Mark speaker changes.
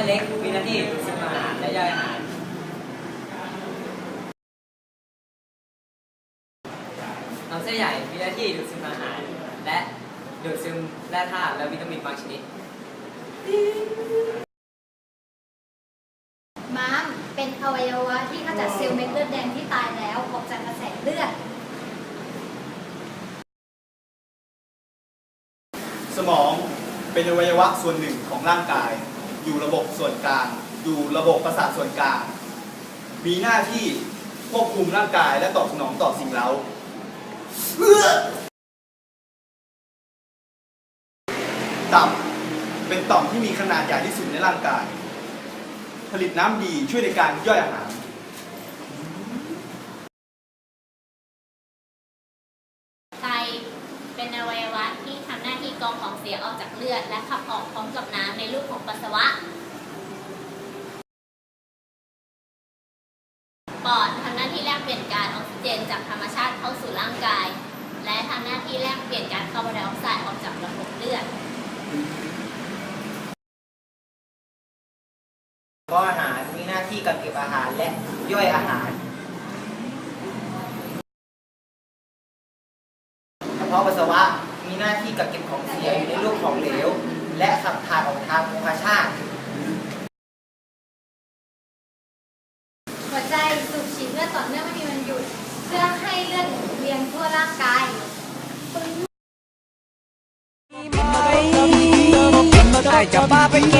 Speaker 1: ม่เล็กมีหน้าที่สังอาหารและย่อยอาหารลำไส้ใหญ่มีหน้าที่ดูดซึมอาหาร และดูดซึมแร่ธาตุและวิตามินบางชนิด
Speaker 2: ม้ามเป็นอวัยวะที่ขจัดเซลล์เม็ดเลือดแดงที่ตายแล้วออกจากกระแสเลือด
Speaker 3: สมองเป็นอวัยวะส่วนหนึ่งของร่างกาย อยู่ระบบส่วนกลาง อยู่ระบบประสาทส่วนกลาง มีหน้าที่ควบคุมร่างกายและตอบสนองต่อสิ่งเร้าตับเป็นต่อมที่มีขนาดใหญ่ที่สุดในร่างกาย ผลิตน้ำดีช่วยในการย่อยอาหาร
Speaker 4: ไต เป็นอวัยวะที่ทำหน้าที่กรองของเสียออกจากเลือด และขับออกพร้อมกับน้ำในรูปของปัสสาวะ ปอดทำหน้าที่แลกเปลี่ยนก๊าซออกซิเจนจากธรรมชาติเข้าสู่ร่างกาย และทำหน้าที่แลกเปลี่ยนก๊าซคาร์บอนไดออกไซด์ออกจากระบบเลือด
Speaker 5: เพราะอาหารมีหน้าที่กักเก็บอาหารและย่อยอาหาร พาะปัสสาวะ มีหน้าที่กักเก็บของเสียอยู่ในรูปของเหลว และขับถ่ายออกทางโภคชาติ
Speaker 2: หัวใจสูบฉีดเลือดต่อเนื่องไม่มีวันหยุด เพื่อให้เลือดเวียนทั่วร่างกาย
Speaker 6: ใกล้จะมาไปกิน